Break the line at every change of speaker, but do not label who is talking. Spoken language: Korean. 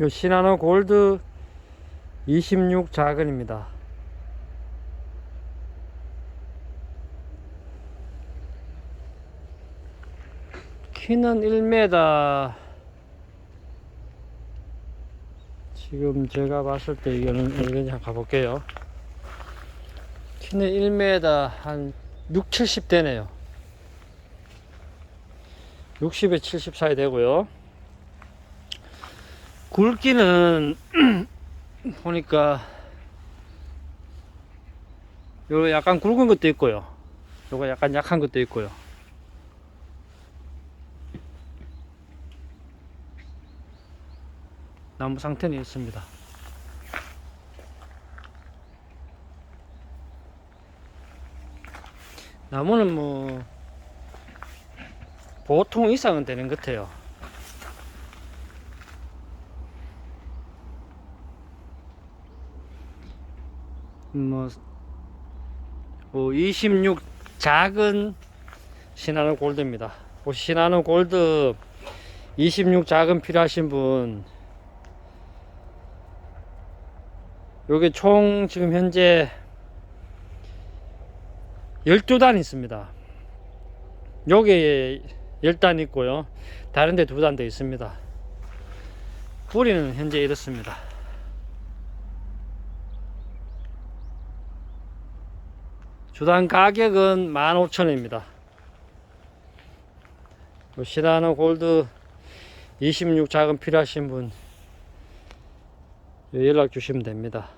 요 시나노 골드 26 작은입니다. 키는 1m 지금 제가 봤을 때 이거는 이건 한 가볼게요. 키는 1m 한 6, 70 되네요. 60에 70 사이 되고요. 굵기는 보니까 요 약간 굵은 것도 있고요. 요거 약간 약한 것도 있고요. 나무 상태는 있습니다. 나무는 뭐 보통 이상은 되는 것 같아요. 뭐, 뭐, 26 작은 시나노 골드입니다. 그 시나노 골드 26 작은 필요하신 분, 요게 총 지금 현재 12단 있습니다. 여기에 10단 있고요. 다른 데 2단 더 있습니다. 뿌리는 현재 이렇습니다. 주당 가격은 15,000원입니다. 시라노 골드 26 작은 필요하신 분 연락 주시면 됩니다.